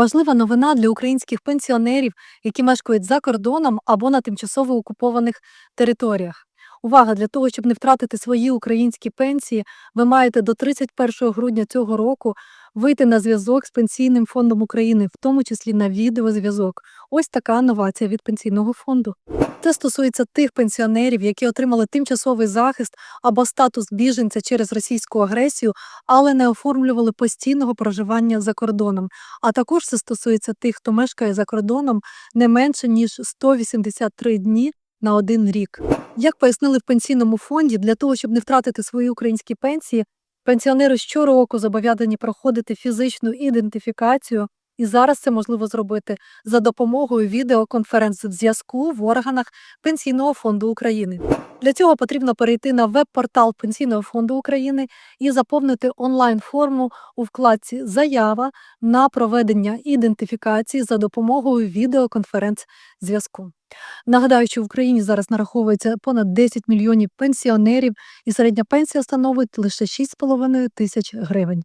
Важлива новина для українських пенсіонерів, які мешкають за кордоном або на тимчасово окупованих територіях. Увага! Для того, щоб не втратити свої українські пенсії, ви маєте до 31 грудня цього року вийти на зв'язок з Пенсійним фондом України, в тому числі на відеозв'язок. Ось така новація від пенсійного фонду. Це стосується тих пенсіонерів, які отримали тимчасовий захист або статус біженця через російську агресію, але не оформлювали постійного проживання за кордоном. А також це стосується тих, хто мешкає за кордоном не менше ніж 183 дні на один рік. Як пояснили в пенсійному фонді, для того, щоб не втратити свої українські пенсії, пенсіонери щороку зобов'язані проходити фізичну ідентифікацію, і зараз це можливо зробити за допомогою відеоконференц-зв'язку в органах Пенсійного фонду України. Для цього потрібно перейти на веб-портал Пенсійного фонду України і заповнити онлайн-форму у вкладці Заява на проведення ідентифікації за допомогою відеоконференц-зв'язку. Нагадаю, що в Україні зараз нараховується понад 10 мільйонів пенсіонерів, і середня пенсія становить лише 6,5 тисяч гривень.